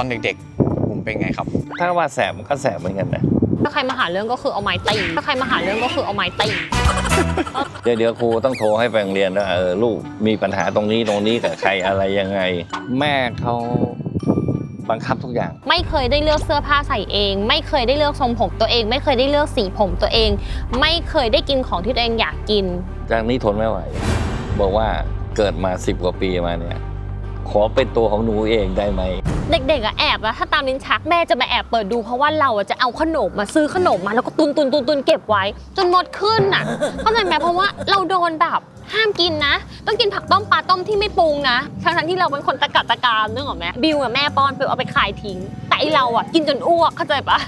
ตอนเด็กๆผมเป็นไงครับ ถ้าว่าแสบมันก็แสบเหมือนกันนะถ้าใครมาหาเรื่องก็คือเอาไม้ตีถ้าใครมาหาเรื่องก็คือเอาไม้ตีเดี๋ยวเดี๋ยวครูต้องโทรให้ไปโรงเรียนว่าเออลูกมีปัญหาตรงนี้ตรงนี้กับใครอะไรยังไง แม่เขาบังคับทุกอย่าง ไม่เคยได้เลือกเสื้อผ้าใส่เอง ไม่เคยได้เลือกทรงผมตัวเอง ไม่เคยได้เลือกสีผมตัวเอง ไม่เคยได้กินของที่ตัวเองอยากกิน จากนี้ทนไม่ไหว บอกว่าเกิดมาสิบกว่าปีมาเนี่ย ขอเป็นตัวของหนูเองได้ไหม เด็กๆอะแอบอะถ้าตามลิ้นชักแม่จะมาแอบเปิดดูเพราะว่าเราอะจะเอาขนมมาซื้อขนมมาแล้วก็ตุนตุนตุนตุนเก็บไว้ จนหมดขึ้นอะเข้าใจไหมเพราะว่าเราโดนแบบห้ามกินนะ ต้องกินผักต้มปลาต้มที่ไม่ปรุงนะทั้งๆที่เราเป็นคนตะกัดตะการนึกออกไหมบิวอะแม่ป้อนไปเอาไปขายทิ้ง แต่ไอเราอะกินจนอ้วกเข้าใจปะ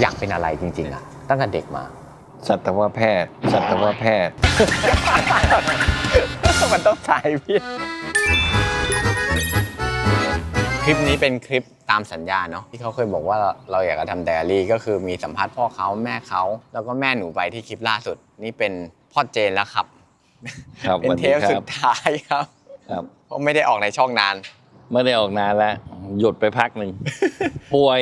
อยากเป็นอะไรจริงๆอะตั้งแต่เด็กมา สัตวแพทย์ สัตวแพทย์ มันต้องใช้พี่ คลิปนี้เป็นคลิปตามสัญญาเนาะที่เขาเคยบอกว่าเราเราอยากจะทำไดอารี่ก็คือมีสัมภาษณ์พ่อเขาแม่เขาแล้วก็แม่หนูไปที่คลิปล่าสุด นี่เป็นพ่อเจนแล้วครับ ครับเป็นวันเทนี้ปคสุรับดท้ายครับครับเพราะไม่ได้ออกในช่องนาน ไม่ได้ออกนานแล้ว หยุดไปพักหนึ่งป่วย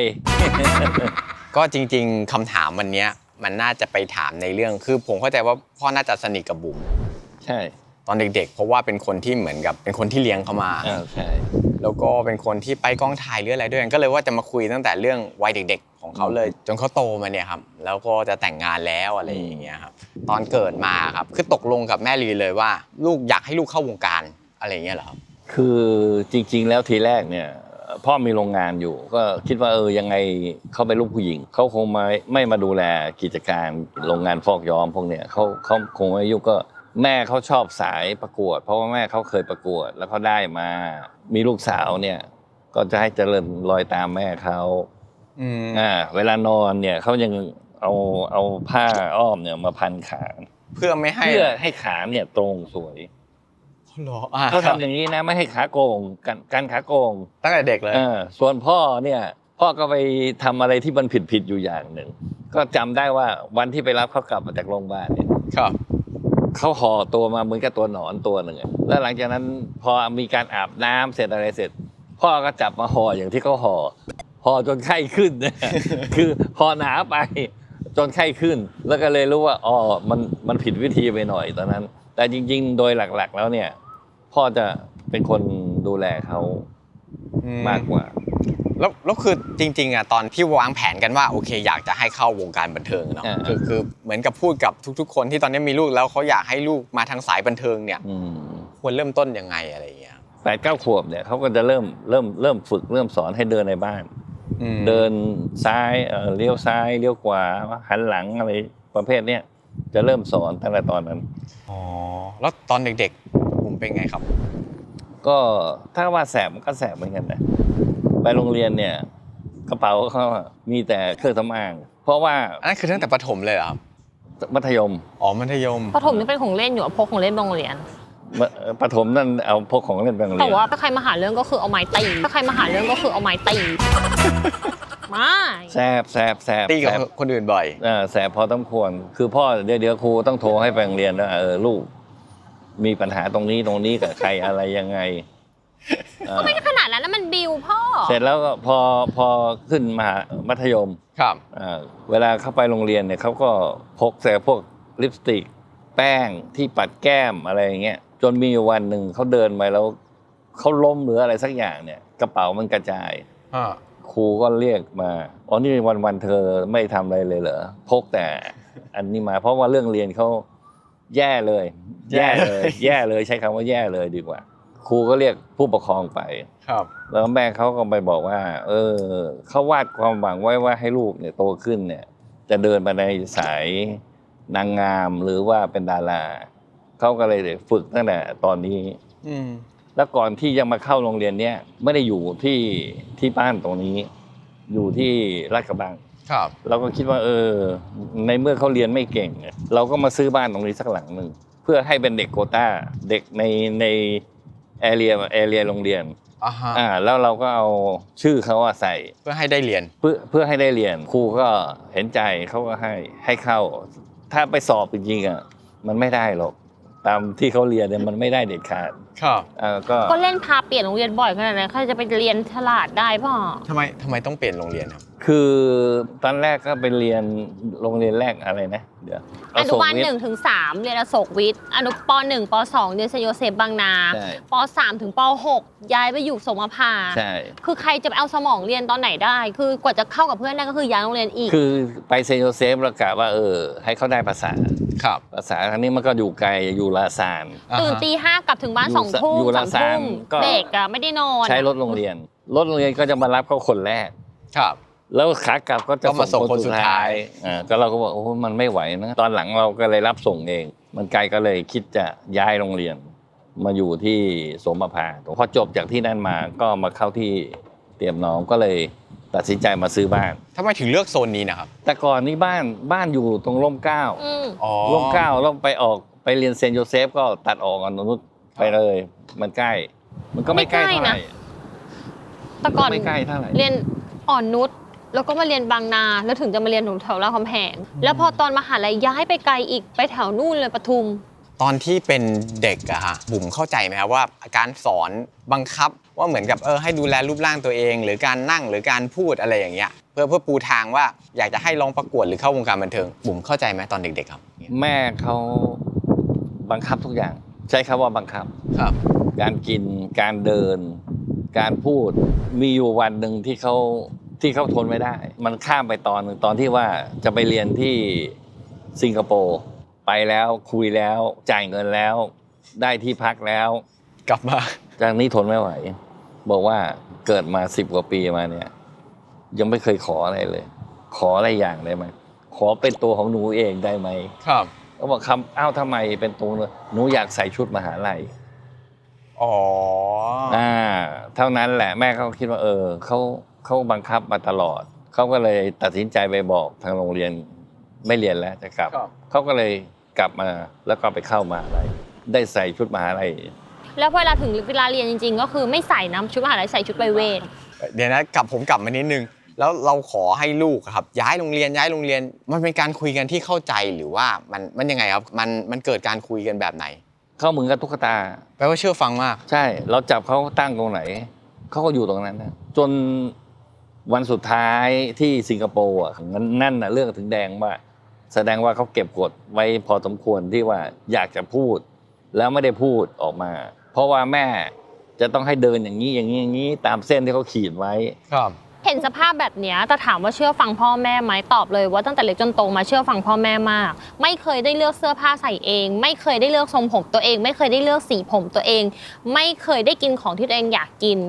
ก็จริง ๆคำถามวันเนี้ยมันน่าจะไปถามในเรื่องคือผมเข้าใจว่าพ่อน่าจะสนิทกับบุ๋มใช่ ตอนเด็กๆ เพราะว่าเป็นคนที่เหมือนกับเป็นคนที่เลี้ยงเขามาอ่าใช่ แล้วก็เป็นคนที่ไปกองถ่ายหรืออะไรด้วยกันก็เลยว่าจะมาคุยตั้งแต่เรื่องวัยเด็ก ๆ ของเขาเลย จนเขาโตมาเนี่ยครับแล้วก็จะแต่งงานแล้วอะไรอย่างเงี้ยครับตอนเกิดมาครับคือตกลงกับแม่ลีเลยว่า ลูกอยากให้ลูกเข้าวงการอะไรอย่างเงี้ยเหรอครับคือจริง ๆ แล้วทีแรกเนี่ยพ่อมีโรงงานอยู่ ก็คิดว่าเออยังไงเขาเป็นลูกผู้หญิงเขาคงไม่ไม่มาดูแลกิจการโรงงานฟอกย้อมพวกเนี้ยเขาเขาคงไม่ยุ่งก็ แม่เขาชอบสายประกวด เพราะว่าแม่เขาเคยประกวด แล้วเขาได้มา มีลูกสาวเนี่ย ก็จะให้เจริญรอยตามแม่เขาอืมอ่าเวลานอนเนี่ยเขายังเอาเอาผ้าอ้อมเนี่ยมาพันขาเพื่อไม่ให้เพื่อให้ขาเนี่ยตรงสวยเหรออะเขาทำอย่างนี้นะไม่ให้ขาโกงกันกันขาโกงตั้งแต่เด็กเลยเออส่วนพ่อเนี่ยพ่อก็ไปทำอะไรที่มันผิดผิดๆอยู่อย่างหนึ่งก็จำได้ว่าวันที่ไปรับเขากลับมาจากโรงพยาบาลเนี่ยครับ เขาห่อตัวมาเหมือนกับตัวหนอนตัวหนึ่งแล้วหลังจากนั้นพอมีการอาบน้ำเสร็จอะไรเสร็จ พ่อก็จับมาห่ออย่างที่เขาห่อห่อจนไข้ขึ้น คือห่อหนาไปจนไข้ขึ้น แล้วก็เลยรู้ว่าอ๋อมันมันผิดวิธีไปหน่อยตอนนั้น แต่จริง ๆ โดยหลักๆ แล้วเนี่ย พ่อจะเป็นคนดูแลเขามากกว่า แล้วแล้วคือจริงๆอะตอนที่วางแผนกันว่าโอเคอยากจะให้เข้าวงการบันเทิงเนาะอ่า คือคือเหมือนกับพูดกับทุก ๆ คนที่ตอนนี้มีลูกแล้วเขาอยากให้ลูกมาทางสายบันเทิงเนี่ยอืมควรเริ่มต้นยังไงอะไรอย่างเงี้ยแปดเก้าขวบเนี่ยเขาก็จะเริ่มเริ่มเริ่มฝึกเริ่มสอนให้เดินในบ้านเดินซ้ายเอ่อเลี้ยวซ้ายเลี้ยวขวาหันหลังอะไรประเภทเนี้ยจะเริ่มสอนตั้งแต่ตอนนั้น อ๋อแล้วตอนเด็กๆผมเป็นไงครับ ก็ถ้าว่าแสบมันก็แสบเหมือนกันนะ ไปโรงเรียนเนี่ย กระเป๋าเขาอะมีแต่เครื่องสำอาง เพราะว่าอันนั้นคือตั้งแต่ประถมเลยเหรอครับมัธยมอ๋อมัธยมปฐมนี่เป็นของเล่นอยู่อะพกของเล่นไปโรงเรียนมประถมนั่นเอาพกของเล่นไปโรงเรีแต่ยนว่าถ้าใครมาหาเรื่องก็คือเอาไม้ตีถ้าใครมาหาเรื่องก็คือเอาไม้ตีไม่แสบแสบแสบตีกับแสบคนอื่นบ่อยเออแสบพอต้องควร คือพ่อเดี๋ยวเดี๋ยวครูต้องโทรให้ไปโรงเรียนว่าเออลูก มีปัญหาตรงนี้ตรงนี้กับใครอะไรยังไงเออขนาดนั้นนะมันบิวพ่อ เสร็จแล้วก็พอพอขึ้นมามัธยมครับอ่าเวลาเข้าไปโรงเรียนเนี่ยเขาก็พกแต่พวกลิปสติก แป้งที่ปัดแก้มอะไรอย่างเงี้ยจนมีอยู่วันหนึ่งเขาเดินไปแล้วเขาล้มหรืออะไรสักอย่างเนี่ย กระเป๋ามันกระจายอ่าครูก็เรียกมาอ๋อนี่วันวันๆเธอไม่ทำอะไรเลยเหรอพกแต่อันนี้มา เพราะว่าเรื่องเรียนเขาแย่เลย แย่เลย แย่เลยใช้คำว่าแย่เลยดีกว่า ครูก็เรียกผู้ปกครองไป ครับ แล้วแม่เขาก็ไปบอกว่า เออเขาวาดความหวังไว้ว่าให้ลูกเนี่ยโตขึ้นเนี่ย จะเดินไปในสายนางงามหรือว่าเป็นดาราเขาก็เลยฝึกตั้งแต่ตอนนี้ อืมแล้วก่อนที่จะมาเข้าโรงเรียนเนี้ยไม่ได้อยู่ที่ที่บ้านตรงนี้ อยู่ที่ลาดกระบังครับ เราก็คิดว่า เออ ในเมื่อเขาเรียนไม่เก่ง เราก็มาซื้อบ้านตรงนี้สักหลังหนึ่งเพื่อให้เป็นเด็กโควต้า เด็กในในแอเรียแอเรียโรงเรียน อ่าฮะอ่าแล้วเราก็เอาชื่อเขาอะใส่เพื่อให้ได้เรียนเพื่อเพื่อให้ได้เรียนครูก็เห็นใจเขาก็ให้ให้เข้า ถ้าไปสอบจริงๆอะมันไม่ได้หรอก ตามที่เขาเรียนเนี่ยมันไม่ได้เด็ดขาดครับเออก็ก็เล่นพาเปลี่ยนโรงเรียนบ่อยขนาดนั้นใครจะไปเรียนฉลาดได้พ่อทำไมทำไมต้องเปลี่ยนโรงเรียนครับ คือตอนแรกก็ไปเรียนโรงเรียนแรกอะไรนะ เดี๋ยวอนุบาลวิทย์หนึ่งถึงสามเรียนอโศกวิทย์อนุปหนึ่งปสองเรียนเซนต์โยเซฟบางนาใช่ปสามถึงปหกย้ายไปอยู่สมภาใช่ คือใครจะไปเอาสมองเรียนตอนไหนได้ คือกว่าจะเข้ากับเพื่อนได้ก็คือย้ายโรงเรียนอีก คือไปเซนต์โยเซฟแล้วกะว่าเออให้เขาได้ภาษา ครับภาษาครั้งนี้มันก็อยู่ไกลอยู่ลาซานตื่นตีห้ากลับถึงบ้านอยู่สองทุ่มอยู่สาละมสามทุ่มก็เด็กอะไม่ได้นอน ใช้รถโรงเรียน รถโรงเรียนก็จะมารับเขาคนแรกครับแล้วขากลับก็จะก็มาส่งคนสุดท้ายอ่าก็เราก็บอกโอ้มันไม่ไหวนะ ตอนหลังเราก็เลยรับส่งเอง มันไกลก็เลยคิดจะย้ายโรงเรียน มาอยู่ที่สมภาพอจบจากที่นั่นมาก็มาเข้าที่เตรียมน้องก็เลย ตัดสินใจมาซื้อบ้าน ทำไมถึงเลือกโซนนี้นะครับแต่ก่อนนี้บ้านบ้านอยู่ตรงร่มเกล้า อืม อ๋อร่มเกล้าแล้วไปออกไปเรียนเซนต์โยเซฟก็ตัดออกกันนุษไปเลย มันใกล้ มันก็ไม่ใกล้เท่าไหร่แต่ก่อนไม่ใกล้เท่าไหร่เรียนอ่อนนุชแล้วก็มาเรียนบางนา แล้วถึงจะมาเรียนแถวรามคำแหงแล้วพอตอนมหาลัยย้ายไปไกลอีกไปแถวนู่นเลยปทุม ตอนที่เป็นเด็กอะฮะบุ๋มเข้าใจไหมครับว่าการสอนบังคับว่าเหมือนกับเออให้ดูแลรูปร่างตัวเอง หรือการนั่งหรือการพูดอะไรอย่างเงี้ยเพื่อเพื่อปูทางว่าอยากจะให้ลองประกวดหรือเข้าวงการบันเทิงบุ๋มเข้าใจไหมตอนเด็ก ๆ ครับแม่เขาบังคับทุกอย่าง ใช้คำว่าบังคับ ครับ การกินการเดิน การพูดมีอยู่วันหนึ่งที่เขาที่เขาทนไม่ได้ มันข้ามไปตอนหนึ่งตอนที่ว่าจะไปเรียนที่สิงคโปร์ ไปแล้วคุยแล้วจ่ายเงินแล้ว ได้ที่พักแล้ว กลับมา จากนี้ทนไม่ไหว บอกว่าเกิดมาสิบกว่าปีมาเนี่ย ยังไม่เคยขออะไรเลย ขออะไรอย่างได้ไหมขอเป็นตัวของหนูเองได้ไหมครับเขาบอกคำอ้าวทำไมเป็นตัวหนูหนูอยากใส่ชุดมหาลัยอ๋ออ่า เท่านั้นแหละแม่เขาคิดว่า เออเขาเขาบังคับมาตลอดเขาก็เลยตัดสินใจไปบอกทางโรงเรียนไม่เรียนแล้วจะกลับครับเขาก็เลย กลับมาแล้วก็ไปเข้ามหาลัยได้ใส่ชุดมหาลัยแล้วพอเวลาถึงเวลาเรียนจริง ๆ ก็คือไม่ใส่น้ำชุดมหาลัยใส่ชุดไปเวท เดี๋ยวนะกลับผมกลับมานิดนึง แล้วเราขอให้ลูกอะครับ ย้ายโรงเรียนย้ายโรงเรียน มันเป็นการคุยกันที่เข้าใจหรือว่ามันมันยังไงครับมันมันเกิดการคุยกันแบบไหน เขาเหมือนกับตุ๊กตา แปลว่าเชื่อฟังมาก ใช่ เราจับเขาตั้งตรงไหน เขาก็อยู่ตรงนั้นนะจนวันสุดท้ายที่สิงคโปร์อะนั่นนั่นน่ะเรื่องถึงแดงว่า แสดงว่าเขาเก็บกดไว้พอสมควรที่ว่าอยากจะพูด แล้วไม่ได้พูดออกมา เพราะว่าแม่จะต้องให้เดินอย่างนี้อย่างนี้อย่างนี้ตามเส้นที่เขาขีดไว้ครับ เห็นสภาพแบบเนี้ยแต่ถามว่าเชื่อฟังพ่อแม่ไหมตอบเลยว่าตั้งแต่เล็กจนโตมาเชื่อฟังพ่อแม่มาก ไม่เคยได้เลือกเสื้อผ้าใส่เอง ไม่เคยได้เลือกทรงผมตัวเอง ไม่เคยได้เลือกสีผมตัวเอง ไม่เคยได้กินของที่ตัวเองอยากกิน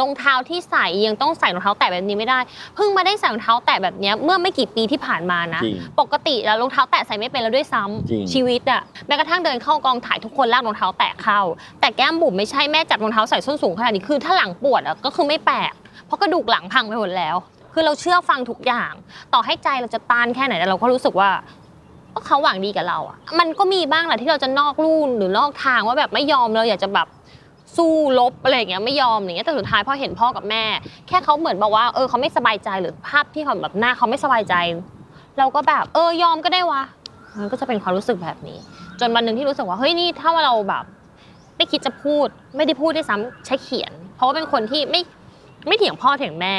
รองเท้าที่ใส่ยังต้องใส่รองเท้าแตะแบบนี้ไม่ได้เพิ่งมาได้ใส่รองเท้าแตะแบบเนี้ยเมื่อไม่กี่ปีที่ผ่านมานะ จริง ปกติแล้วรองเท้าแตะใส่ไม่เป็นแล้วด้วยซ้ำจริง ชีวิตอะแม้กระทั่งเดินเข้ากองถ่ายทุกคนลากรองเท้าแตะเข้า แต่แก้มบุ๋มไม่ใช่แม่จับรองเท้าใส่ส้นสูงขนาดนี้คือถ้าหลังปวดอะก็คือไม่แปลก เพราะกระดูกหลังพังไปหมดแล้ว คือเราเชื่อฟังทุกอย่าง ต่อให้ใจเราจะต้านแค่ไหนแต่เราก็รู้สึกว่าก็เขาหวังดีกับเราอะมันก็มีบ้างแหละที่เราจะนอกลู่หรือนอกทางว่าแบบไม่ยอมเราอยากจะแบบสู้ลบอะไรอย่างเงี้ยไม่ยอมอย่างเงี้ยแต่สุดท้ายพอเห็นพ่อกับแม่ แค่เขาเหมือนบอกว่าเออเขาไม่สบายใจหรือภาพที่เขาแบบหน้าเขาไม่สบายใจ เราก็แบบเออยอมก็ได้วะมันก็จะเป็นความรู้สึกแบบนี้ จนวันหนึ่งที่รู้สึกว่าเฮ้ยนี่ถ้าว่าเราแบบไม่คิดจะพูด ไม่ได้พูดด้วยซ้ำใช้เขียน เพราะว่าเป็นคนที่ไม่ ไม่เถียงพ่อเถียงแม่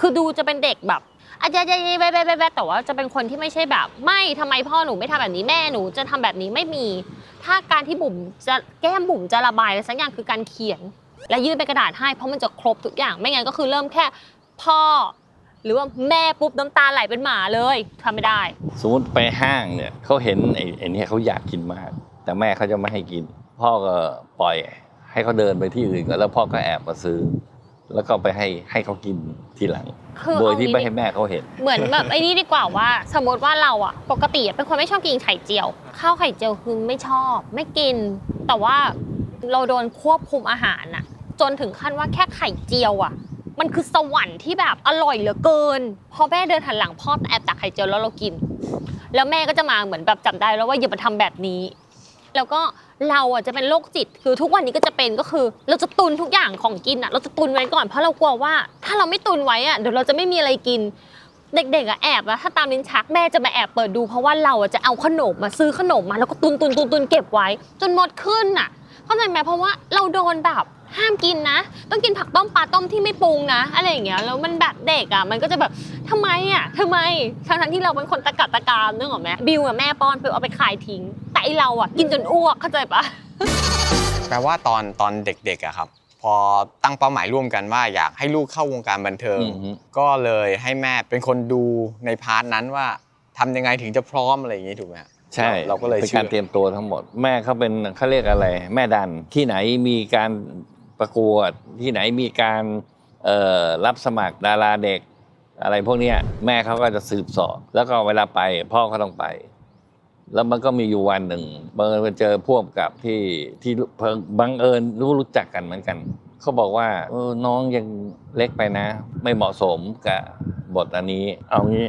คือดูจะเป็นเด็กแบบอาจจะแบ๊ะแบ๊ะแบ๊ะแบ๊ะแต่ว่าจะเป็นคนที่ไม่ใช่แบบ ไม่ทำไมพ่อหนูไม่ทำแบบนี้แม่หนูจะทำแบบนี้ไม่มี ถ้าการที่บุ๋มจะแก้มบุ๋มจะระบายอะไรสักอย่างคือการเขียน และยื่นเป็นกระดาษให้เพราะมันจะครบทุกอย่างไม่งั้นก็คือเริ่มแค่พ่อ หรือว่าแม่ปุ๊บน้ำตาไหลเป็นหมาเลยทำไม่ได้ สมมติไปห้างเนี่ยเขาเห็นไอ้ไอ้นี่เขาอยากกินมาก แต่แม่เขาจะไม่ให้กิน พ่อก็ปล่อยให้เขาเดินไปที่อื่นก่อนแล้วพ่อก็แอบมาซื้อ แล้วก็ไปให้ให้เขากินทีหลัง คือโดยเอาที่งี้ไม่ดิให้แม่เขาเห็น เหมือนแบบไอ้นี่ดีกว่าว่า สมมติว่าเราอะปกติอะเป็นคนไม่ชอบกินไข่เจียว ข้าวไข่เจียวคือไม่ชอบ ไม่กิน แต่ว่าเราโดนควบคุมอาหารอะจนถึงขั้นว่าแค่ไข่เจียวอะมันคือสวรรค์ที่แบบอร่อยเหลือเกิน พอแม่เดินหันหลังพ่อแอบตักไข่เจียวแล้วเรากิน แล้วแม่ก็จะมาเหมือนแบบจำได้แล้วว่าอย่ามาทำแบบนี้ แล้วก็เราอะจะเป็นโรคจิต คือทุกวันนี้ก็จะเป็นก็คือ เราจะตุนทุกอย่างของกินอะ เราจะตุนไว้ก่อนเพราะเรากลัวว่า ถ้าเราไม่ตุนไว้อะเดี๋ยวเราจะไม่มีอะไรกิน เด็กๆอะแอบอะถ้าตามลิ้นชักแม่จะมาแอบเปิดดู เพราะว่าเราอะจะเอาขนมมาซื้อขนมมาแล้วก็ตุนตุนตุนตุนเก็บไว้ จนหมดขึ้นอะเข้าใจไหมเพราะว่าเราโดนแบบ ห้ามกินนะ ต้องกินผักต้มปลาต้มที่ไม่ปรุงนะอะไรอย่างเงี้ยแล้วมันแบบเด็กอะมันก็จะแบบทำไมอะทำไมทั้งๆที่เราเป็นคนตะกัดตะการนึกออกไหมบิวอะแม่ป้อนไปเอาไปขายทิ้ง แต่ไอเราอะกินจนอ้วกเข้าใจปะแปลว่าตอนตอนเด็กๆอะครับ พอตั้งเป้าหมายร่วมกันว่าอยากให้ลูกเข้าวงการบันเทิงอือฮึก็เลยให้แม่เป็นคนดูในพาร์ทนั้นว่าทำยังไงถึงจะพร้อมอะไรอย่างนี้ถูกไหมฮะใช่เราก็เลยเป็นเชื่การอเตรียมตัวทั้งหมด แม่เขาเป็นเขาเรียกอะไร แม่ดันที่ไหนมีการ ประกวดที่ไหนมีการรับสมัครดาราเด็ก อะไรพวกนี้แม่เขาก็จะสืบสอบ แล้วก็เวลาไป พ่อก็ต้องไป แล้วมันก็มีอยู่วันหนึ่งบังเอิญไปเจอพวกกับที่ที่เพิ่งบังเอิญรู้รู้จักกันเหมือนกันเขาบอกว่าน้องยังเล็กไปนะ ไม่เหมาะสมกับบทอันนี้ เอางี้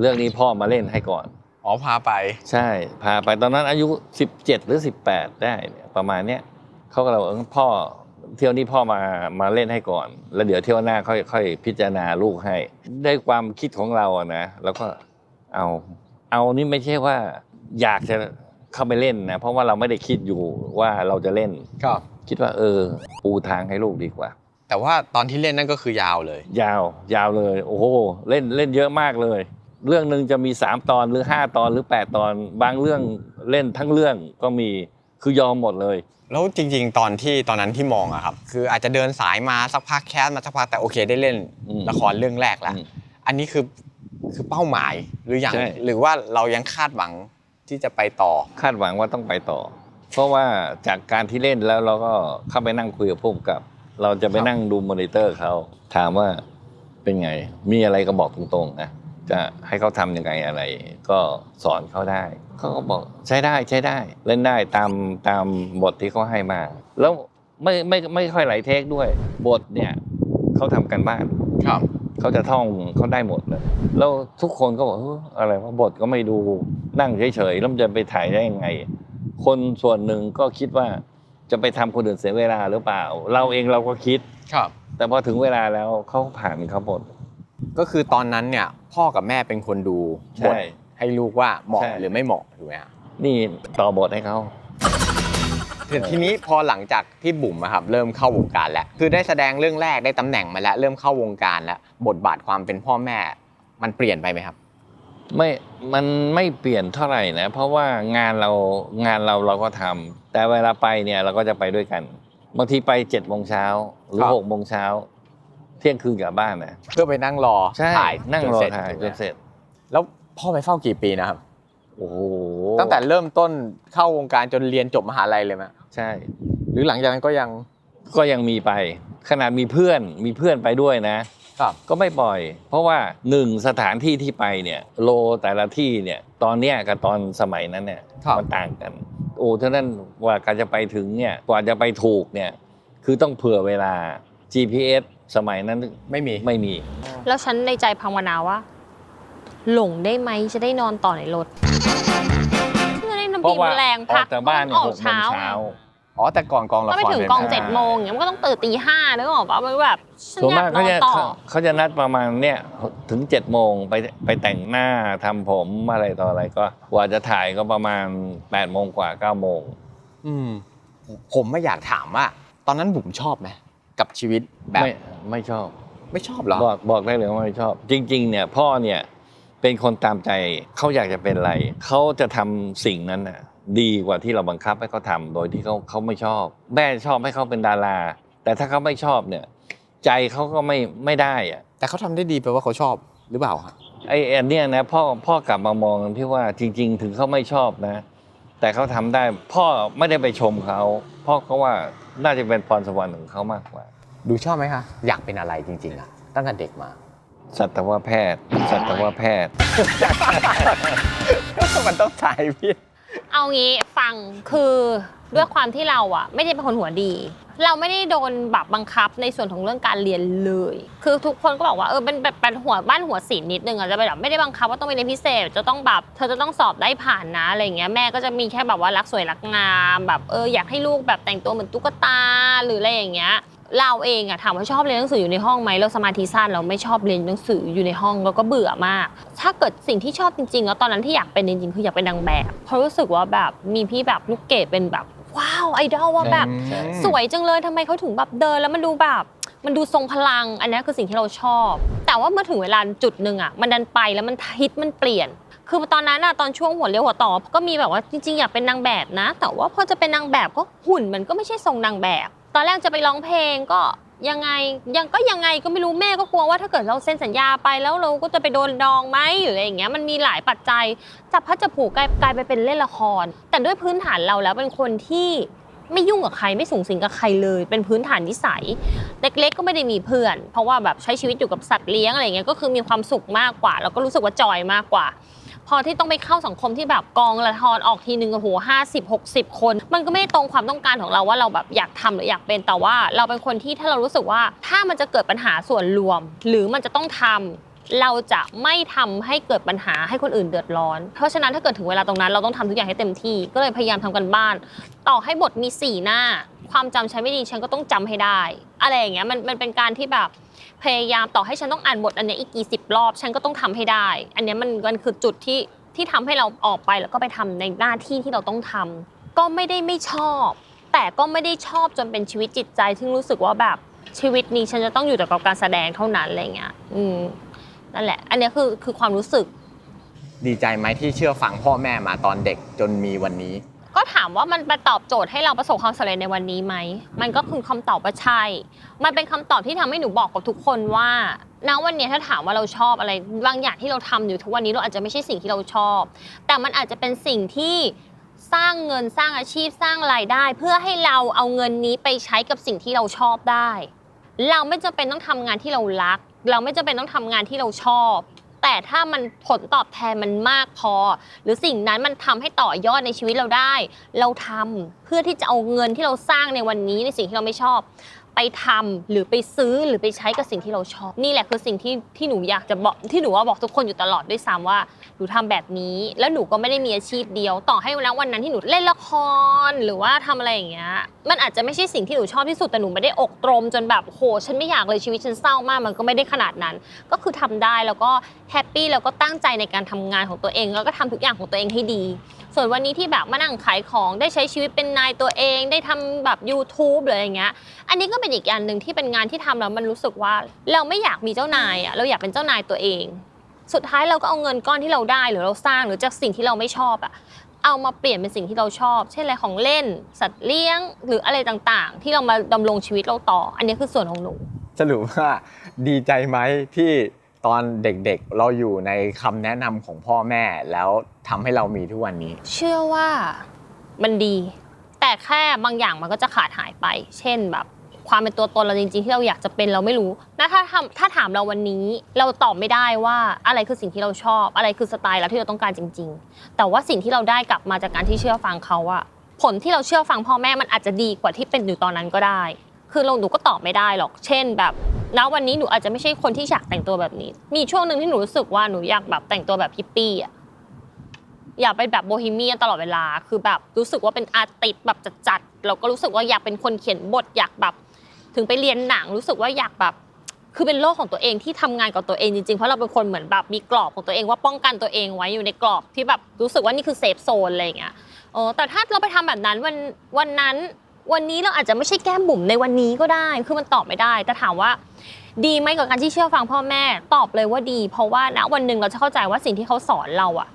เรื่องนี้พ่อมาเล่นให้ก่อน อ๋อพาไป ใช่ พาไปตอนนั้นอายุ 17 หรือ 18 ได้ประมาณเนี้ยเขาก็เลยบอกเออพ่อ เที่ยวนี้พ่อมามาเล่นให้ก่อน แล้วเดี๋ยวเที่ยวหน้าค่อยค่อยพิจารณาลูกให้ได้ความคิดของเราอะนะแล้วก็เอาเอานี่ไม่ใช่ว่าอยากจะเข้าไปเล่นนะ เพราะว่าเราไม่ได้คิดอยู่ว่าเราจะเล่นครับคิดว่าเออ ปูทางให้ลูกดีกว่า แต่ว่าตอนที่เล่นนั่นก็คือยาวเลย ยาวยาวเลย โอ้โหเล่นเล่นเยอะมากเลย เรื่องหนึ่งจะมี 3 ตอนหรือ 5 ตอนหรือ 8 ตอน บางเรื่องเล่นทั้งเรื่องก็มี คือยอมหมดเลย แล้วจริง ๆ ตอนที่ตอนนั้นที่มองอะครับ คืออาจจะเดินสายมาสักพักแคสมาสักพักแต่โอเคได้เล่นอืมละครเรื่องแรกแล้วอืมอันนี้คือคือเป้าหมายหรือยังใช่ หรือว่าเรายังคาดหวังที่จะไปต่อ คาดหวังว่าต้องไปต่อ เพราะว่าจากการที่เล่นแล้วเราก็เข้าไปนั่งคุยกับผู้กำกับ เราจะไปครับ นั่งดูมอนิเตอร์เขาถามว่าเป็นไง มีอะไรก็บอกตรงๆนะจะให้เขาทำยังไงอะไร ก็สอนเขาได้ เขาก็บอกใช้ได้ใช้ได้ เล่นได้ตามตามบทที่เขาให้มา แล้วไม่ไม่ไม่ค่อยหลายเทคด้วย บทเนี่ยเขาทำกันบ้านครับเขาจะท่องเขาได้หมดเลยแล้วทุกคนก็บอกเอออะไรว่าบทก็ไม่ดูนั่งเฉยๆแล้วมันจะไปถ่ายได้ยังไง คนส่วนหนึ่งก็คิดว่าจะไปทำคนอื่นเสียเวลาหรือเปล่า เราเองเราก็คิดครับ แต่พอถึงเวลาแล้วเขาผ่านเขาหมดก็คือตอนนั้นเนี่ยพ่อกับแม่เป็นคนดูบใช่ท ให้ลูกว่าเหมาะใช่ หรือไม่เหมาะถูกไหมฮะนี่ต่อบทให้เขา แต่ทีนี้พอหลังจากที่บุ๋มอะครับเริ่มเข้าวงการแล้วคือได้แสดงเรื่องแรกได้ตำแหน่งมาแล้วเริ่มเข้าวงการแล้วบทบาทความเป็นพ่อแม่ มันเปลี่ยนไปไหมครับ ไม่ มันไม่เปลี่ยนเท่าไหร่นะ เพราะว่างานเรางานเราเราก็ทำแต่เวลาไปเนี่ยเราก็จะไปด้วยกัน บางทีไปเจ็ดโมงเช้าหรือครับ หกโมงเช้าเที่ยงคืนกลับบ้านนะเพื่อไปนั่งรอใช่ถ่ายนั่งรอจเสจถ่ายถูกจไหมนเสร็จ แล้ว พ่อไปเฝ้ากี่ปีนะครับ โอ้โหตั้งแต่เริ่มต้นเข้าวงการจนเรียนจบมหาลัยเลยไหมใช่ หรือหลังจากนั้นก็ยังก็ยังมีไป ขนาดมีเพื่อนมีเพื่อนไปด้วยนะครับก็ไม่ปล่อย เพราะว่าหนึ่งสถานที่ที่ไปเนี่ย โลแต่ละที่เนี่ย ตอนเนี้ยกับตอนสมัยนั้นเนี่ยครับมันต่างกัน โอ้เท่านั้นกว่าการจะไปถึงเนี่ยกว่าจะไปถูกเนี่ย คือต้องเผื่อเวลา GPS สมัยนั้นไม่มีไม่มี แล้วฉันในใจภาวนาว่า หลงได้ไหมจะได้นอนต่อในรถจะได้น้ำเพปีราะว่าแรงอพัอกกจากบ้านเนี่ยออหกกโมงเช้าเช้าอ๋อแต่ก่อนกองละครก็ไปถึงกองป็นเจ็ดโมงอย่างเงี้ยมันก็ต้องตื่นตีห้านึกออกปะมันแบบฉันส่วนอยามากกนเขาอนจะต่อเขาเขาจะนัดประมาณเนี่ยถึงเจ็ดโมงไปไปแต่งหน้าทำผมอะไรต่ออะไรก็กว่าจะถ่ายก็ประมาณ8ปดโมงกว่า9ก้าโมงอืมผมไม่อยากถามว่า ตอนนั้นบุ๋มชอบไหมกับชีวิตแบบไม่ไม่ชอบ ไม่ชอบเหรอบอกบอกได้เลยว่าไม่ชอบ จริง ๆ เนี่ยพ่อเนี่ย เป็นคนตามใจเขาอยากจะเป็นอะไรเขาจะทำสิ่งนั้นน่ะดีกว่าที่เราบังคับให้เขาทำโดยที่เขาเขาไม่ชอบ แม่ชอบให้เขาเป็นดารา แต่ถ้าเขาไม่ชอบเนี่ย ใจเขาก็ไม่ไม่ได้อะแต่เขาทำได้ดีแปลว่าเขาชอบหรือเปล่าครับไอ้อันเนี้ยนะพ่อพ่อกลับมามองที่ว่าจริง ๆ ถึงเขาไม่ชอบนะ แต่เขาทำได้ พ่อไม่ได้ไปชมเขาพ่อเขาว่าน่าจะเป็นพรสวรรค์ของเขามากกว่า ดูชอบไหมคะอยากเป็นอะไรจริงๆอะตั้งแต่เด็กมา สัตวแพทย์ สัตวแพทย์ มันต้องใช้พี่ เอางี้ฟังคือด้วยความที่เราอะไม่ได้เป็นคนหัวดี เราไม่ได้โดนแบบบังคับในส่วนของเรื่องการเรียนเลย คือทุกคนก็บอกว่าเออเป็นแบบเป็นหัวบ้านหัวศิลป์นิดนึงอะจะแบบไม่ได้บังคับว่าต้องไปเรียนพิเศษ จะต้องแบบเธอจะต้องสอบได้ผ่านนะอะไรอย่างเงี้ยแม่ก็จะมีแค่แบบว่ารักสวยรักงามแบบเอออยากให้ลูกแบบแต่งตัวเหมือนตุ๊กตาหรืออะไรอย่างเงี้ย เราเองอะถามว่าชอบเรียนหนังสืออยู่ในห้องไหมเราสมาธิสั้นเราไม่ชอบเรียนหนังสืออยู่ในห้องเราก็เบื่อมาก ถ้าเกิดสิ่งที่ชอบจริงๆแล้วตอนนั้นที่อยากเป็นจริงๆคืออยากเป็นนางแบบเพราะรู้สึกว่าแบบมีพี่แบบลูกเกดเป็นแบบว้าวไอดอลว่าแบบใช่สวยจังเลยทำไมเขาถึงแบบเดินแล้วมันดูแบบมันดูทรงพลัง อันนี้คือสิ่งที่เราชอบ แต่ว่าเมื่อถึงเวลาจุดหนึ่งอะมันดันไปแล้วมันฮิตมันเปลี่ยน คือตอนนั้นอะตอนช่วงหัวเรียวหัวต่อก็มีแบบว่าจริงๆอยากเป็นนางแบบนะ แต่ว่าพอจะเป็นนางแบบก็หุ่นมันก็ไม่ใช่ทรงนางแบบ ตอนแรกจะไปร้องเพลงก็ยังไงยังก็ยังไงก็ไม่รู้แม่ก็กลัวว่าถ้าเกิดเราเซ็นสัญญาไปแล้วเราก็จะไปโดนดองไหมหรืออะไรอย่างเงี้ยมันมีหลายปัจจัยจับพัดจับผูกกลายกลายไปเป็นเล่นละคร แต่ด้วยพื้นฐานเราแล้วเป็นคนที่ไม่ยุ่งกับใครไม่สูงสิงกับใครเลย เป็นพื้นฐานนิสัย เล็กๆก็ไม่ได้มีเพื่อน เพราะว่าแบบใช้ชีวิตอยู่กับสัตว์เลี้ยงอะไรเงี้ยก็คือมีความสุขมากกว่า แล้วก็รู้สึกว่าจอยมากกว่า พอที่ต้องไปเข้าสังคมที่แบบกองละครออกทีนึงโอ้โหห้าสิบหกสิบคน มันก็ไม่ตรงความต้องการของเราว่าเราแบบอยากทำหรืออยากเป็นแต่ว่า เราเป็นคนที่ถ้าเรารู้สึกว่าถ้ามันจะเกิดปัญหาส่วนรวม หรือมันจะต้องทำเราจะไม่ทำให้เกิดปัญหาให้คนอื่นเดือดร้อน เพราะฉะนั้นถ้าเกิดถึงเวลาตรงนั้น เราต้องทำทุกอย่างให้เต็มที่ ก็เลยพยายามทำกันบ้าน ต่อให้บทมีสี่หน้า ความจำฉันไม่ดีฉันก็ต้องจำให้ได้ อะไรอย่างเงี้ยมันมันเป็นการที่แบบ พยายามต่อให้ฉันต้องอ่านบทอันเนี้ยอีกกี่สิบรอบ ฉันก็ต้องทำให้ได้ อันเนี้ยมันมันคือจุดที่ที่ทำให้เราออกไปแล้วก็ไปทำในหน้าที่ที่เราต้องทำก็ไม่ได้ไม่ชอบ แต่ก็ไม่ได้ชอบจนเป็นชีวิตจิตใจที่รู้สึกว่าแบบชีวิตนี้ฉันจะต้องอยู่แต่กับการแสดงเท่านั้นอะไรเงี้ยอืมนั่นแหละ อันเนี้ยคือคือความรู้สึก ดีใจไหมที่เชื่อฟังพ่อแม่มาตอนเด็กจนมีวันนี้ ก็ถามว่ามันไปตอบโจทย์ให้เราประสบความสำเร็จในวันนี้ไหม มันก็คือคำตอบว่าใช่ มันเป็นคำตอบที่ทำให้หนูบอกกับทุกคนว่า ณ วันนี้ถ้าถามว่าเราชอบอะไร บางอย่างที่เราทำอยู่ทุกวันนี้เราอาจจะไม่ใช่สิ่งที่เราชอบ แต่มันอาจจะเป็นสิ่งที่สร้างเงินสร้างอาชีพสร้างรายได้ เพื่อให้เราเอาเงินนี้ไปใช้กับสิ่งที่เราชอบได้ เราไม่จำเป็นต้องทำงานที่เรารัก เราไม่จำเป็นต้องทำงานที่เราชอบ แต่ถ้ามันผลตอบแทนมันมากพอ หรือสิ่งนั้นมันทำให้ต่อยอดในชีวิตเราได้ เราทำเพื่อที่จะเอาเงินที่เราสร้างในวันนี้ในสิ่งที่เราไม่ชอบ ไปทำหรือไปซื้อหรือไปใช้กับสิ่งที่เราชอบ นี่แหละคือสิ่งที่ที่หนูอยากจะบอกที่หนูว่าบอกทุกคนอยู่ตลอดด้วยซ้ำว่าหนูทำแบบนี้ แล้วหนูก็ไม่ได้มีอาชีพเดียว ต่อให้วันนั้นวันนั้นที่หนูเล่นละครหรือว่าทำอะไรอย่างเงี้ยมันอาจจะไม่ใช่สิ่งที่หนูชอบที่สุดแต่หนูไม่ได้อกตรม จนแบบโหฉันไม่อยากเลยชีวิตฉันเศร้ามากมันก็ไม่ได้ขนาดนั้น ก็คือทำได้แล้วก็แฮปปี้แล้วก็ตั้งใจในการทำงานของตัวเอง แล้วก็ทำทุกอย่างของตัวเองให้ดี ส่วนวันนี้ที่แบบมานั่งขายของได้ใช้ชีวิตเป็นนายตัวเอง ได้ทำแบบ YouTube หรืออะไรอย่างเงี้ย อันนี้ก็เป็นอีกอย่างหนึ่งที่เป็นงานที่ทำแล้วมันรู้สึกว่า เราไม่อยากมีเจ้านายอะเราอยากเป็นเจ้านายตัวเอง สุดท้ายเราก็เอาเงินก้อนที่เราได้หรือเราสร้างหรือจากสิ่งที่เราไม่ชอบอะเอามาเปลี่ยนเป็นสิ่งที่เราชอบ เช่นอะไรของเล่น สัตว์เลี้ยงหรืออะไรต่างๆ ที่เรามาดำรงชีวิตเราต่อ อันนี้คือส่วนของหนู สรุปว่าดีใจไหมที่ ตอนเด็กๆ เราอยู่ในคำแนะนำของพ่อแม่แล้วทำให้เรามีทุกวันนี้ เชื่อว่ามันดี แต่แค่บางอย่างมันก็จะขาดหายไป เช่นแบบความเป็นตัวตนเราจริงๆที่เราอยากจะเป็นเราไม่รู้นะถ้าทำถ้าถามเราวันนี้เราตอบไม่ได้ว่าอะไรคือสิ่งที่เราชอบ อะไรคือสไตล์เราที่เราต้องการจริง ๆ แต่ว่าสิ่งที่เราได้กลับมาจากการที่เชื่อฟังเขาอะผลที่เราเชื่อฟังพ่อแม่มันอาจจะดีกว่าที่เป็นอยู่ตอนนั้นก็ได้ คือเราหนูก็ตอบไม่ได้หรอก เช่นแบบณวันนี้หนูอาจจะไม่ใช่คนที่อยากแต่งตัวแบบนี้ มีช่วงหนึ่งที่หนูรู้สึกว่าหนูอยากแบบแต่งตัวแบบฮิปปี้อะอยากเป็นแบบโบฮีเมียตลอดเวลา คือแบบรู้สึกว่าเป็นอาร์ติสแบบจัดๆเราก็รู้สึกว่าอยากเป็นคนเขียนบทอยากแบบ ถึงไปเรียนหนังรู้สึกว่าอยากแบบ คือเป็นโลกของตัวเองที่ทำงานกับตัวเองจริงๆ เพราะเราเป็นคนเหมือนแบบมีกรอบของตัวเองว่าป้องกันตัวเองไว้อยู่ในกรอบที่แบบรู้สึกว่านี่คือเซฟโซนอะไรอย่างเงี้ยเออแต่ถ้าเราไปทำแบบนั้นวันวันนั้นวันนี้เราอาจจะไม่ใช่แก้มบุ๋มในวันนี้ก็ได้ คือมันตอบไม่ได้ แต่ถามว่า ดีไหมกับการที่เชื่อฟังพ่อแม่ตอบเลยว่าดี เพราะว่าณวันหนึ่งเราจะเข้าใจว่าสิ่งที่เขาสอนเราอะ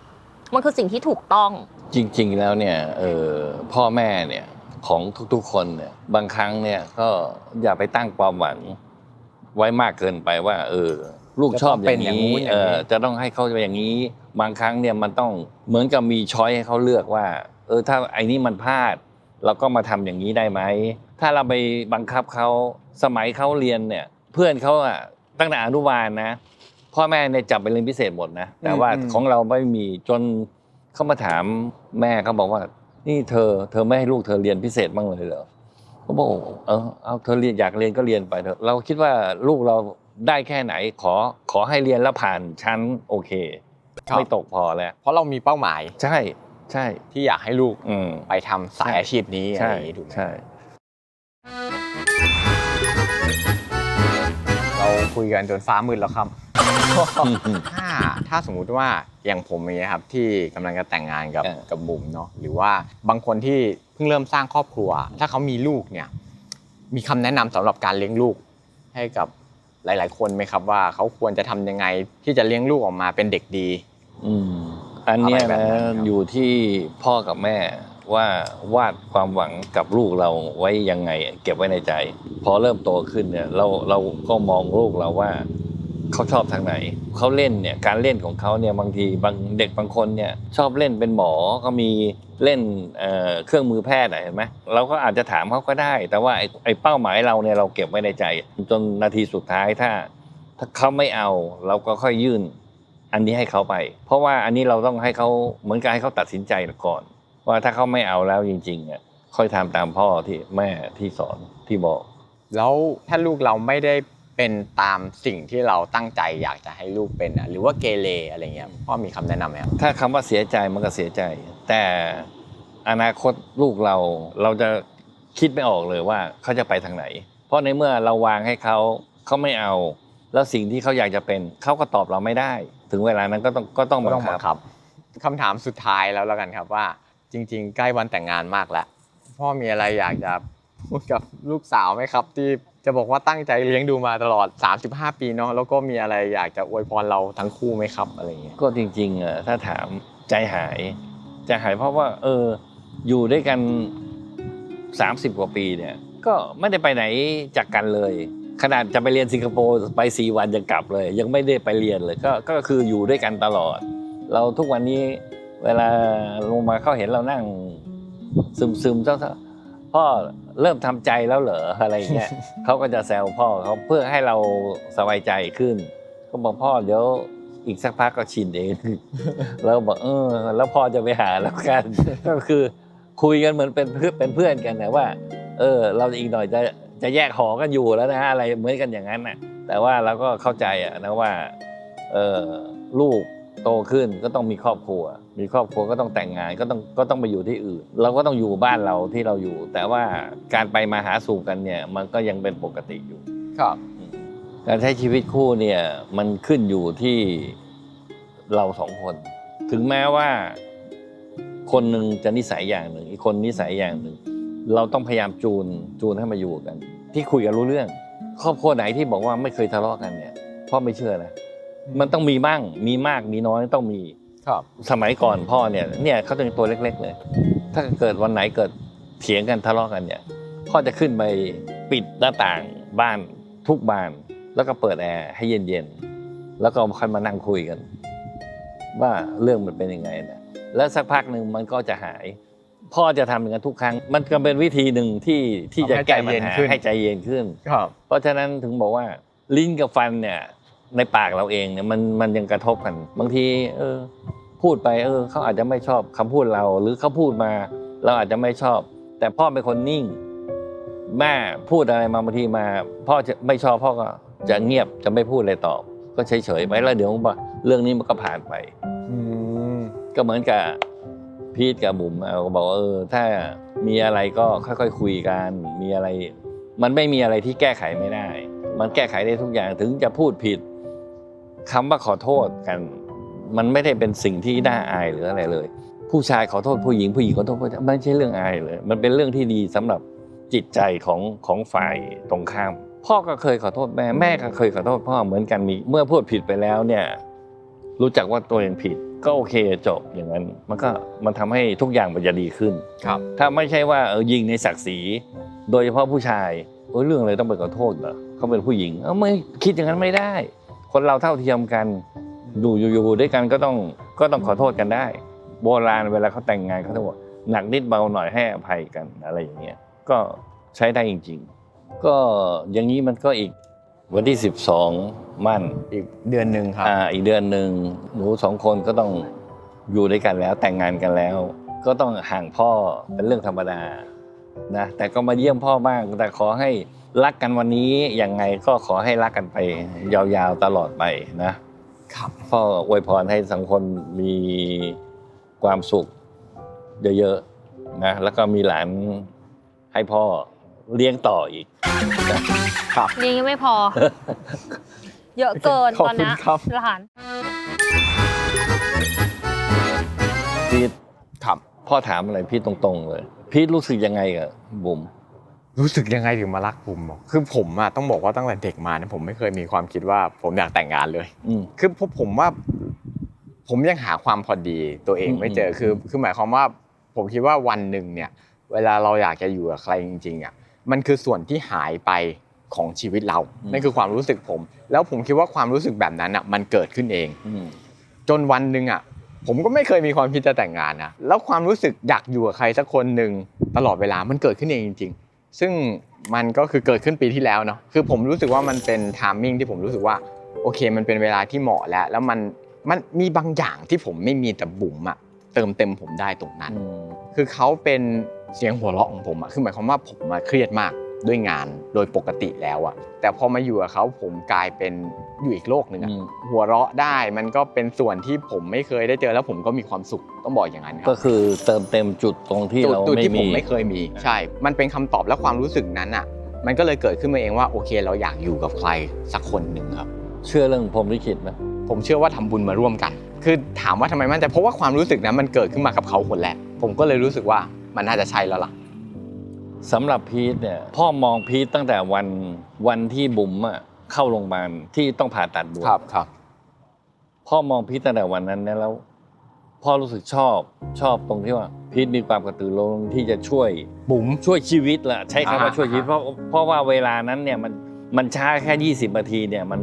มันคือสิ่งที่ถูกต้องจริง ๆ แล้วเนี่ยเออพ่อแม่เนี่ยของทุกๆคนเนี่ยบางครั้งเนี่ยก็อย่าไปตั้งความหวังไว้มากเกินไปว่า เออ ลูกชอบอย่างจะต้องเป็นอย่างนี้นู้นอย่างนี้เออจะต้องให้เขาอย่างนี้ บางครั้งเนี่ยมันต้องเหมือนกับมีช้อยให้เขาเลือกว่า เออ ถ้าไอ้นี่มันพลาด เราก็มาทำอย่างนี้ได้ไหมถ้าเราไปบังคับเขาสมัยเขาเรียนเนี่ย เพื่อนเขาอะตั้งแต่อนุบาลนะ พ่อแม่เนี่ยจับไปเรียนพิเศษหมดนะ แต่ว่าอืมของเราไม่มีจนเขามาถามแม่เขาบอกว่า นี่เธอ เธอไม่ให้ลูกเธอเรียนพิเศษบ้างเลยเหรอเขาบอกเออเอาเธอเรียนอยากเรียนก็เรียนไปเถอะเราคิดว่าลูกเราได้แค่ไหนขอขอให้เรียนแล้วผ่านชั้นโอเคครับไม่ตกพอแล้วเพราะเรามีเป้าหมาย ใช่ใช่ที่อยากให้ลูกอืมไปทำสายอาชีพนี้อะไรใช่อย่างนี้ถูกไหมใช่ คุยกันจนฟ้ามืดแล้วครับ ถ้าถ้าสมมุติว่าอย่างผมอย่างเงี้ยครับที่กำลังจะแต่งงานกับเออ กับบุ๋มเนาะหรือว่าบางคนที่เพิ่งเริ่มสร้างครอบครัว ถ้าเขามีลูกเนี่ย มีคำแนะนำสำหรับการเลี้ยงลูกให้กับหลาย ๆ คนไหมครับว่าเขาควรจะทำยังไงที่จะเลี้ยงลูกออกมาเป็นเด็กดี อืมอันเนี้ยอะไรแบบนะนั้นครับ อยู่ที่พ่อกับแม่ ว่าวาดความหวังกับลูกเราไว้ยังไง เก็บไว้ในใจ พอเริ่มโตขึ้นเนี่ยเราเราก็มองลูกเราว่าเขาชอบทางไหนเขาเล่นเนี่ยการเล่นของเขาเนี่ยบางทีบางเด็กบางคนเนี่ยชอบเล่นเป็นหมอก็มีเล่นเเครื่องมือแพทย์เห็นไหมเราก็อาจจะถามเขาก็ได้ แต่ว่าไอ้ไอ้เป้าหมายเราเนี่ยเราเก็บไว้ในใจ จนนาทีสุดท้ายถ้าถ้าเขาไม่เอาเราก็ค่อยยื่นอันนี้ให้เขาไป เพราะว่าอันนี้เราต้องให้เขาเหมือนกับให้เขาตัดสินใจก่อน ว่าถ้าเขาไม่เอาแล้วจริงๆอะค่อยทำตามพ่อที่แม่ที่สอนที่บอก แล้วถ้าลูกเราไม่ได้เป็นตามสิ่งที่เราตั้งใจอยากจะให้ลูกเป็นอะหรือว่าเกเรอะไรเงี้ยพ่อมีคำแนะนำไหมครับถ้าคำว่าเสียใจมันก็เสียใจ แต่อนาคตลูกเราเราจะคิดไม่ออกเลยว่าเขาจะไปทางไหน เพราะในเมื่อเราวางให้เขาเขาไม่เอา แล้วสิ่งที่เขาอยากจะเป็นเขาก็ตอบเราไม่ได้ ถึงเวลานั้นก็ต้องก็ต้องก็บัต้องงคับับงคับคำถามสุดท้ายแล้วแล้วกันครับว่า จริง ๆ ใกล้วันแต่งงานมากแล้วพ่อมีอะไรอยากจะพูดกับลูกสาวไหมครับ ที่จะบอกว่าตั้งใจเลี้ยงดูมาตลอด 35 ปีเนาะแล้วก็มีอะไรอยากจะอวยพรเราทั้งคู่ไหมครับอะไรเงี้ยก็จริงๆอะถ้าถามใจหายใจหายเพราะว่า เออ อยู่ด้วยกัน 30 กว่าปีเนี่ย ก็ไม่ได้ไปไหนจากกันเลย ขนาดจะไปเรียนสิงคโปร์ไปสี่วันยังกลับเลย ยังไม่ได้ไปเรียนเลยก็ก็คืออยู่ด้วยกันตลอด เราทุกวันนี้ เวลาลงมาเขาเห็นเรานั่ง ซึมซึมๆเจ้าๆพ่อเริ่มทำใจแล้วเหรออะไรอย่างเงี้ยเขาก็จะแซวพ่อเขาเพื่อให้เราสบายใจขึ้นก็บอกพ่อเดี๋ยวอีกสักพักก็ชินเองแล้วบอกเออ แล้วพ่อจะไปหาแล้วกัน ก็คือคุยกันเหมือนเป็นเพื่อนเป็นเพื่อนกันนะว่า เออ เราอีกหน่อยจะจะแยกหอกันอยู่แล้วนะอะไรเหมือนกันอย่างนั้นน่ะ แต่ว่าเราก็เข้าใจอะนะว่า เออลูกโตขึ้นก็ต้องมีครอบครัว มีครอบครัวก็ต้องแต่งงานก็ต้องก็ต้องไปอยู่ที่อื่น เราก็ต้องอยู่บ้านเราที่เราอยู่ แต่ว่าการไปมาหาสู่กันเนี่ย มันก็ยังเป็นปกติอยู่ ครับ การใช้ชีวิตคู่เนี่ยมันขึ้นอยู่ที่เราสองคน ถึงแม้ว่า คนหนึ่งจะนิสัยอย่างหนึ่ง อีกคนนิสัยอย่างหนึ่ง เราต้องพยายามจูนจูนให้มาอยู่กัน ที่คุยกันรู้เรื่อง ครอบครัวไหนที่บอกว่าไม่เคยทะเลาะกันเนี่ยพ่อไม่เชื่อนะมันต้องมีบ้างมีมากมีน้อยต้องมีครับ สมัยก่อนพ่อเนี่ยเนี่ยเขาจะเป็นตัวเล็ก ๆ เลย ถ้าเกิดวันไหนเกิดเถียงกันทะเลาะกันเนี่ยพ่อจะขึ้นไปปิดหน้าต่างบ้านทุกบาน แล้วก็เปิดแอร์ให้เย็นๆแล้วก็ค่อยมานั่งคุยกัน ว่าเรื่องมันเป็นยังไงนะแล้วสักพักหนึ่งมันก็จะหาย พ่อจะทำอย่างนั้นทุกครั้ง มันก็เป็นวิธีหนึ่งที่ที่จะแก้ปัญหาให้ใจเย็นขึ้นครับเพราะฉะนั้นถึงบอกว่าลิ้นกับฟันเนี่ยในปากเราเองเนี่ยมันมันยังกระทบกัน บางที เออ พูดไปเออเขาอาจจะไม่ชอบคำพูดเรา หรือเขาพูดมา เราอาจจะไม่ชอบ แต่พ่อเป็นคนนิ่ง แม่พูดอะไรมาบางทีมา พ่อจะไม่ชอบพ่อก็จะเงียบจะไม่พูดอะไรตอบ ก็เฉยๆไปแล้วเดี๋ยวเรื่องนี้มันก็ผ่านไปก็เหมือนกับพีทกับบุ๋มเอาบอกว่าเออ ถ้ามีอะไรก็ค่อยๆคุยกันมีอะไร มันไม่มีอะไรที่แก้ไขไม่ได้ มันแก้ไขได้ทุกอย่างถึงจะพูดผิดคำว่าขอโทษกัน มันไม่ได้เป็นสิ่งที่น่าอายหรืออะไรเลย ผู้ชายขอโทษผู้หญิงผู้หญิงขอโทษผู้ชายไม่ใช่เรื่องอายเลย มันเป็นเรื่องที่ดีสำหรับจิตใจของของฝ่ายตรงข้าม พ่อก็เคยขอโทษแม่แม่ก็เคยขอโทษพ่อเหมือนกันมีเมื่อพูดผิดไปแล้วเนี่ยรู้จักว่าตัวเองผิดก็โอเคจบอย่างนั้นมันก็มันทำให้ทุกอย่างมันจะดีขึ้นครับ ถ้าไม่ใช่ว่าเออยิงในศักดิ์ศรี โดยเฉพาะผู้ชายเออเรื่องอะไรต้องไปขอโทษเหรอเขาเป็นผู้หญิงเออไม่คิดอย่างนั้นไม่ได้ คนเราเท่าเทียมกัน อยู่อยู่อยู่ด้วยกันก็ต้องก็ต้องขอโทษกันได้ โบราณเวลาเขาแต่งงานเขาต้องบอกหนักนิดเบาหน่อยให้อภัยกันอะไรอย่างเงี้ยก็ใช้ได้จริง ๆ ก็อย่างนี้มันก็อีกวันที่ 12 มั่นอีกเดือนหนึ่งครับอ่าอีกเดือนหนึ่งหนูสองคนก็ต้องอยู่ด้วยกันแล้วแต่งงานกันแล้ว ก็ต้องห่างพ่อเป็นเรื่องธรรมดานะแต่ก็มาเยี่ยมพ่อบ้าง แต่ขอให้รักกันวันนี้ยังไงก็ขอให้รักกันไป ยาวๆตลอดไปนะ ครับพ่ออวยพรให้สังคนมีความสุขเยอะๆนะแล้วก็มีหลานให้พ่อเลี้ยงต่ออีกนะเลี้ยงยังไม่พอ เยอะเกินขอบตอนคุณเนี้ยครับหลานพีทครับพ่อถามอะไรพีทตรงๆเลย พีทรู้สึกยังไงกับบุ๋ม รู้สึกยังไงถึงมารักผมบอกคือผมอะต้องบอกว่าตั้งแต่เด็กมาเนี่ยผมไม่เคยมีความคิดว่าผมอยากแต่งงานเลยอืมคือผมผมว่า ผมยังหาความพอดีตัวเองไม่เจออืมคือ คือหมายความว่า ผมคิดว่าวันหนึ่งเนี่ย เวลาเราอยากจะอยู่กับใครจริงๆอะมันคือส่วนที่หายไปของชีวิตเรานั่นคือความรู้สึกผม แล้วผมคิดว่าความรู้สึกแบบนั้นอะ มันเกิดขึ้นเองอืมจนวันหนึ่งอะ ผมก็ไม่เคยมีความคิดจะแต่งงานนะแล้วความรู้สึกอยากอยู่กับใครสักคนหนึ่งตลอดเวลามันเกิดขึ้นเองจริงๆ ซึ่งมันก็คือเกิดขึ้นปีที่แล้วเนาะคือผมรู้สึกว่ามันเป็นทามมิ่งที่ผมรู้สึกว่าโอเค มันเป็นเวลาที่เหมาะแล้ว แล้วมันมันมีบางอย่างที่ผมไม่มีแต่บุ๋มอะเติมเต็มผมได้ตรงนั้นอืมคือเขาเป็นเสียงหัวเราะของผมอะคือหมายความว่าผมมาเครียดมาก ด้วยงานโดยปกติแล้วอะแต่พอมาอยู่กับเขาผมกลายเป็นอยู่อีกโลกหนึ่งอะอืมหัวเราะได้มันก็เป็นส่วนที่ผมไม่เคยได้เจอแล้วผมก็มีความสุขต้องบอกอย่างนั้นคก็รับคือเติมเต็มจุดตรงที่จุดเราจุดไม่ที่ผมีมไม่เคยมี ใช่ มันเป็นคำตอบและความรู้สึกนั้นอะมันก็เลยเกิดขึ้นมาเองว่าโอเค เราอยากอยู่กับใครสักคนหนึ่งครับ เชื่อเรื่องพรหมลิขิตไหมผมเชื่อว่าทำบุญมาร่วมกัน คือถามว่าทำไมมั่นใจเพราะว่าความรู้สึกนั้นมันเกิดขึ้นมากับเขาคนแรกผมก็เลยรู้สึกว่ามันน่าจะใช่แล้วล่ะ สำหรับพีทเนี่ยพ่อมองพีทตั้งแต่วันวันที่บุ๋มอะเข้าโรงพยาบาลที่ต้องผ่าตัดบวมครับครับ พ่อมองพีทตั้งแต่วันนั้นเนี่ยแล้ว พ่อรู้สึกชอบชอบตรงที่ว่าพีทมีความกระตือรือร้นที่จะช่วยบุ๋มช่วยชีวิตละใช้คำว่าอ่าช่วยชีวิตเพราะเพราะว่าเวลานั้นเนี่ยมันมันช้าแค่ 20นาทีเนี่ยมัน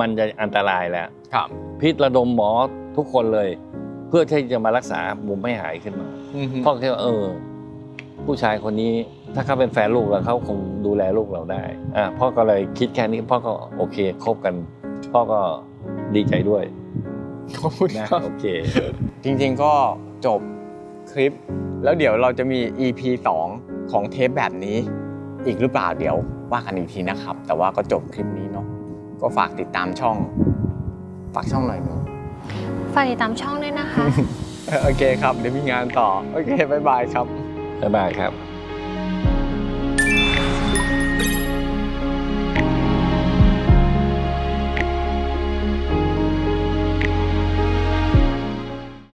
มันจะอันตรายแล้วครับพีทระดมหมอทุกคนเลย เพื่อที่จะมารักษาบุ๋มไม่หายขึ้นมาพ่อคิดว่าเออ ผู้ชายคนนี้ ถ้าเขาเป็นแฟนลูกแล้วเขาคงดูแลลูกเราได้อะพ่อก็เลยคิดแค่นี้พ่อก็โอเคคบกัน พ่อก็ดีใจด้วยขอบคุณนะครับโอเค จริงๆก็จบคลิป แล้วเดี๋ยวเราจะมี EP 2 ของเทปแบบนี้ อีกหรือเปล่าเดี๋ยวว่ากันอีกทีนะครับ แต่ว่าก็จบคลิปนี้เนาะก็ฝากติดตามช่อง ฝากช่องหน่อยหนูฝากติดตามช่องด้วยนะคะ โอเคครับ เดี๋ยวมีงานต่อ โอเค บ๊ายบายครับ บ๊ายบายครับ